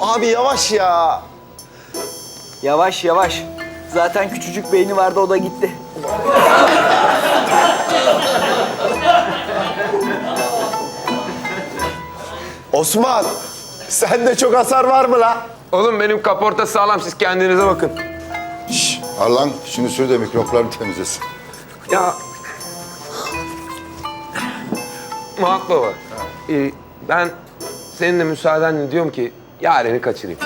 abi yavaş ya. Yavaş yavaş. Zaten küçücük beyni vardı o da gitti. Osman, sende çok hasar var mı la? Oğlum benim kaporta sağlam siz kendinize bakın. Şş, al lan şunu sür de mikroplarını temizlesin. Ya... Mahak baba. e, ben senin de müsaadenle diyorum ki Yaren'i kaçırayım.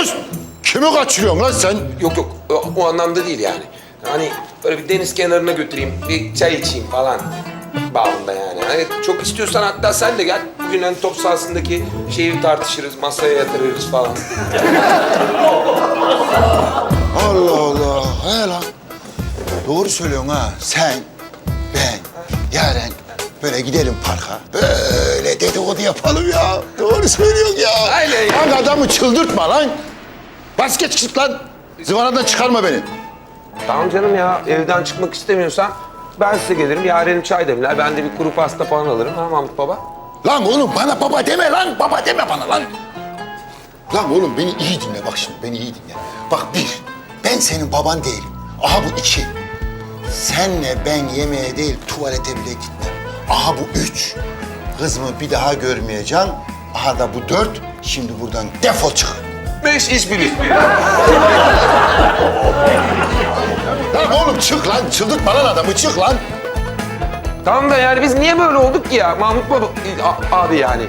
Öz! Kimi kaçırıyorsun lan sen? Yok yok o, o anlamda değil yani. Hani böyle bir deniz kenarına götüreyim, bir çay içeyim falan bağında yani. Hani çok istiyorsan hatta sen de gel. Bugün hani top sahasındaki şeyi tartışırız, masaya yatırırız falan. Allah Allah. He lan. Doğru söylüyorsun ha. Sen, ben, Yaren böyle gidelim parka. Böyle dedikodu yapalım ya. Doğru söylüyorsun ya. Aynen ya. Lan adamı çıldırtma lan. Bas geç git lan. Zıvanadan çıkarma beni. Tamam canım ya, evden çıkmak istemiyorsan ben size gelirim. Yaren'im çay demler, ben de bir kuru pasta falan alırım. Ha Mahmut baba? Lan oğlum bana baba deme lan. Baba deme bana lan. Lan oğlum beni iyi dinle bak şimdi beni iyi dinle. Bak bir, ben senin baban değilim. Aha bu iki. Senle ben yemeğe değil tuvalete bile gitmem. Aha bu üç. Kızımı bir daha görmeyeceğim. Aha da bu dört. Şimdi buradan defol çık. Beş iş biri. Lan oğlum çık lan. Çıldırtma lan adamı çık lan. Tamam da yani biz niye böyle olduk ki ya Mahmut baba a- abi yani?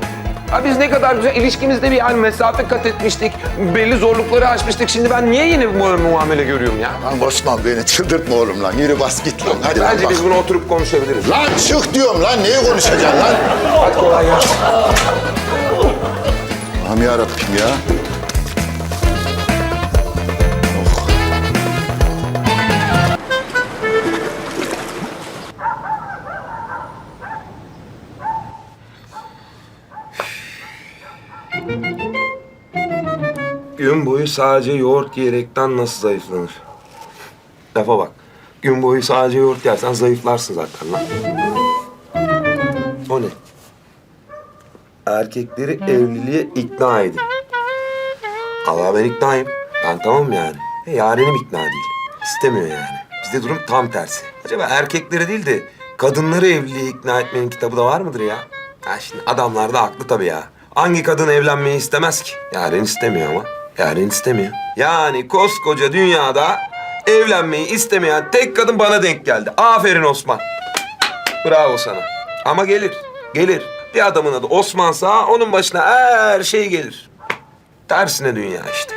Ha biz ne kadar güzel ilişkimizde bir yani mesafe kat etmiştik. Belli zorlukları aşmıştık. Şimdi ben niye yine bu muamele görüyorum ya? Lan Osman beni çıldırtma oğlum lan. Yürü bas git lan. Hadi lan Bence bak. biz bunu oturup konuşabiliriz. Lan çık diyorum lan. Neyi konuşacaksın lan? Hadi kolay gelsin. Allah'ım yarabbim ya. Sadece yoğurt yiyerekten nasıl zayıflanır? Lafa bak. Gün boyu sadece yoğurt yersen zayıflarsın zaten lan. O ne? Erkekleri evliliğe ikna edin. Allah ben iknayım. Ben tamam yani. E, yarenim ikna değil. İstemiyor yani. Bizde durum tam tersi. Acaba erkekleri değil de kadınları evliliğe ikna etmenin kitabı da var mıdır ya? Ha şimdi adamlar da haklı tabii ya. Hangi kadın evlenmeyi istemez ki? Yaren istemiyor ama. Yaren istemiyor. Yani koskoca dünyada evlenmeyi istemeyen tek kadın bana denk geldi. Aferin Osman. Bravo sana. Ama gelir, gelir. Bir adamın adı Osmansa onun başına her şey gelir. Tersine dünya işte.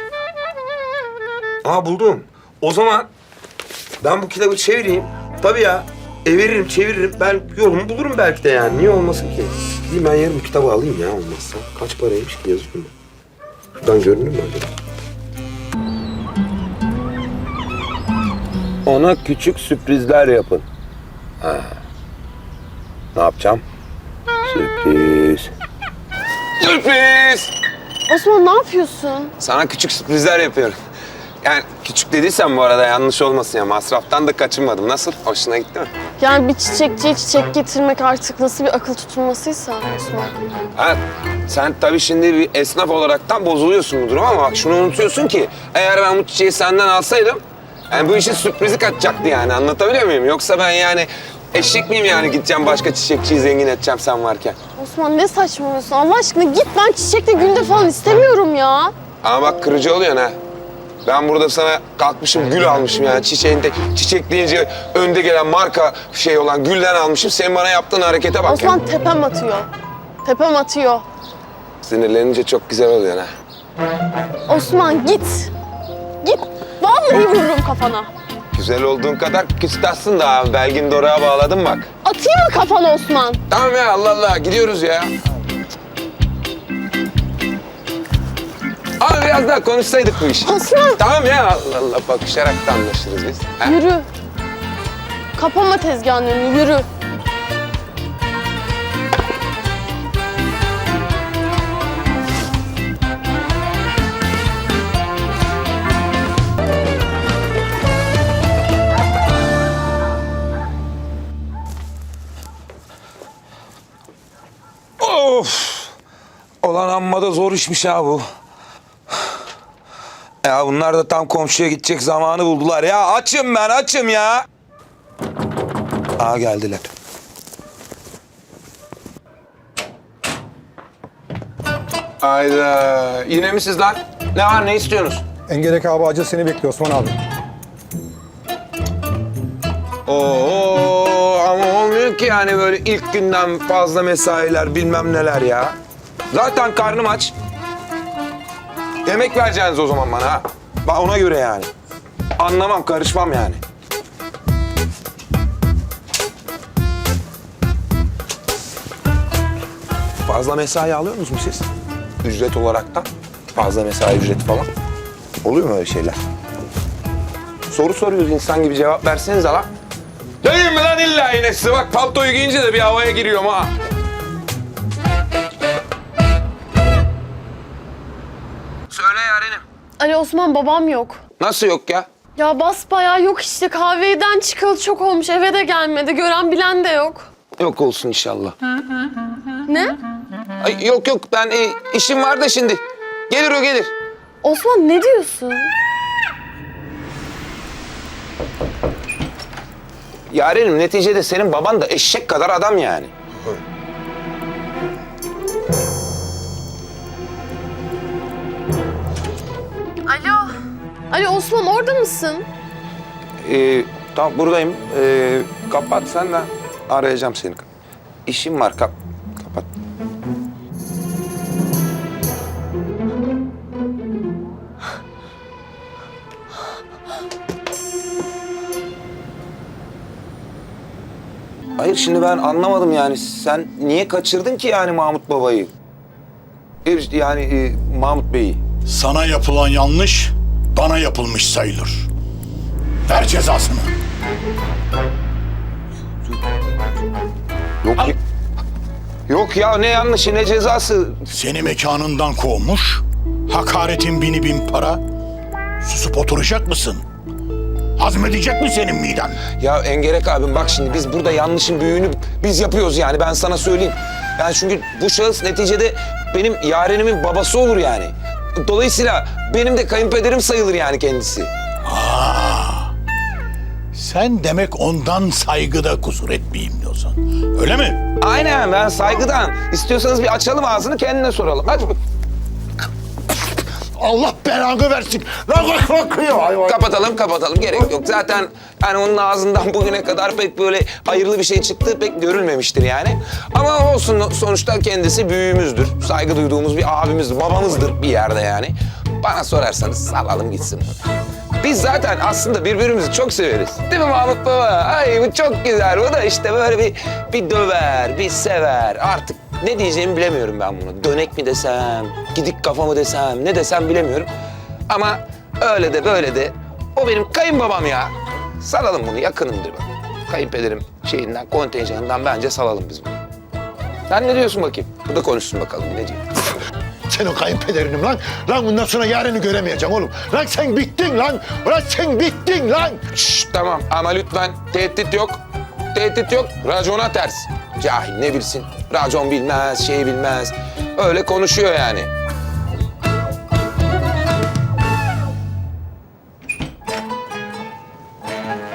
Aa buldum. O zaman ben bu kitabı çevireyim. Tabii ya. Eviririm, çeviririm. Ben yolumu bulurum belki de yani. Niye olmasın ki? Gideyim ben yarın bu kitabı alayım ya olmazsa. Kaç paraymış ki yazıyor mu? Şuradan görünür mü acaba? Ona küçük sürprizler yapın. Ha. Ne yapacağım? Sürpriz. Sürpriz! Osman ne yapıyorsun? Sana küçük sürprizler yapıyorum. Yani küçük dediysem bu arada yanlış olmasın ya. Masraftan da kaçınmadım. Nasıl? Hoşuna gitti mi? Yani bir çiçekçiye çiçek getirmek artık nasıl bir akıl tutulmasıysa Osman. Ha, sen tabii şimdi bir esnaf olaraktan bozuluyorsun bu duruma ama bak şunu unutuyorsun ki eğer ben bu çiçeği senden alsaydım yani bu işin sürprizi kaçacaktı yani anlatabiliyor muyum? Yoksa ben yani eşek miyim yani gideceğim başka çiçekçiyi zengin edeceğim sen varken? Osman ne saçmalıyorsun Allah aşkına git ben çiçekle gülde falan istemiyorum ya. Ama bak kırıcı oluyorsun ha. Ben burada sana kalkmışım gül almışım yani çiçeğinde çiçek deyince önde gelen marka şey olan gülden almışım. Senin bana yaptığın harekete bak ya. Osman tepem atıyor. Tepem atıyor. Sinirlenince çok güzel oluyorsun ha. Osman git. Git. Vallahi vururum kafana. Güzel olduğun kadar küstahsın da ha. Belgin Doruk'a bağladım bak. Atayım mı kafana Osman? Tamam ya Allah Allah gidiyoruz ya. Abi biraz daha konuşsaydık bu işi. Osman. Tamam ya Allah Allah bakışarak da anlaşırız biz. Ha? Yürü. Kapama tezgahın önünü yürü. Of! Olan amma da zor işmiş ha bu. Ya bunlar da tam komşuya gidecek zamanı buldular. Ya açım ben açım ya. Aa geldiler. Hayda. Yine mi siz lan? Ne var ne istiyorsunuz? Engerek abi acil seni bekliyor Osman abi. Oo ama olmuyor ki yani böyle ilk günden fazla mesailer bilmem neler ya. Zaten karnım aç. Yemek vereceksiniz o zaman bana ha. Bak ona göre yani. Anlamam, karışmam yani. Fazla mesai alıyor musunuz siz? Ücret olaraktan. Fazla mesai ücreti falan. Oluyor mu öyle şeyler? Soru soruyoruz insan gibi cevap versenize lan. Değil mi lan illa yine size bak paltoyu giyince de bir havaya giriyorum ha. Ali Osman babam yok. Nasıl yok ya? Ya basbayağı yok işte kahveden çıkalı çok olmuş eve de gelmedi gören bilen de yok. Yok olsun inşallah. Ne? Ay, yok yok ben e, işim var da şimdi. Gelir o gelir. Osman ne diyorsun? Yarenim neticede senin baban da eşek kadar adam yani. Ali Osman orada mısın? Ee, tamam buradayım. Ee, kapat sen de arayacağım seni. İşim var kap kapat. Hayır şimdi ben anlamadım yani sen niye kaçırdın ki yani Mahmut babayı? Yani e, Mahmut Bey'i. Sana yapılan yanlış bana yapılmış sayılır. Ver cezasını. Yok ya- Yok ya ne yanlışı ne cezası. Seni mekanından kovmuş, hakaretin bini bin para. Susup oturacak mısın? Hazmedecek mi senin miden? Ya Engerek abim bak şimdi biz burada yanlışın büyüğünü biz yapıyoruz yani ben sana söyleyeyim. Yani çünkü bu şahıs neticede benim yarenimin babası olur yani. Dolayısıyla benim de kayınpederim sayılır yani kendisi. Sen demek ondan saygıda kusur etmeyeyim diyorsun. Öyle mi? Aynen ben saygıdan. İstiyorsanız bir açalım ağzını kendine soralım. Hadi Allah belanı versin. Lan bak bakıyor hayvan. kapatalım kapatalım gerek yok. Zaten hani onun ağzından bugüne kadar pek böyle hayırlı bir şey çıktığı pek görülmemiştir yani. Ama olsun sonuçta kendisi büyüğümüzdür. Saygı duyduğumuz bir abimizdir, babamızdır bir yerde yani. Bana sorarsanız salalım gitsin. Biz zaten aslında birbirimizi çok severiz. Değil mi Mahmut Baba? Ay bu çok güzel. Bu da işte böyle bir, bir döver, bir sever. Artık ne diyeceğimi bilemiyorum ben bunu. Dönek mi desem, gidik kafa mı desem, ne desem bilemiyorum. Ama öyle de böyle de o benim kayınbabam ya. Salalım bunu yakınımdır bak. Kayınpederim şeyinden, kontenjanından bence salalım biz bunu. Sen ne diyorsun bakayım? Bu da konuşsun bakalım ne diyor. Sen o kayınpederinim lan. Lan bundan sonra yarını göremeyeceğim oğlum. Lan sen bittin lan. Lan sen bittin lan. Şşş tamam ama lütfen tehdit yok. Tehdit yok. Racona ters. Cahil ne bilsin. Racon bilmez, şey bilmez. Öyle konuşuyor yani.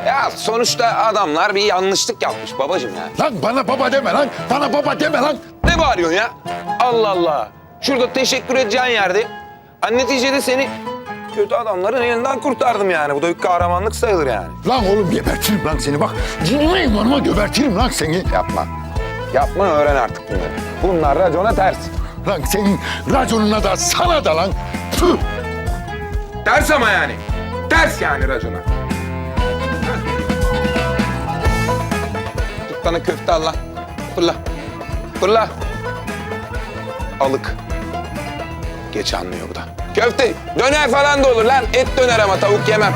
Ya sonuçta adamlar bir yanlışlık yapmış babacığım ya. Lan bana baba deme lan. Bana baba deme lan. Ne bağırıyorsun ya? Allah Allah. Şurada teşekkür edeceğin yerde. Hani neticede seni kötü adamların elinden kurtardım yani. Bu da bir kahramanlık sayılır yani. Lan oğlum gebertirim lan seni bak. Dinleyin yanıma gebertirim lan seni. Yapma. Yapma öğren artık bunları. Bunlar racona ters. Lan senin raconuna da sana da lan. Tüh. Ters ama yani. Ters yani racona. Bana köfte al lan. Fırla. Fırla. Alık. Geç anlıyor bu da. Köfte, döner falan da olur lan. Et döner ama tavuk yemem.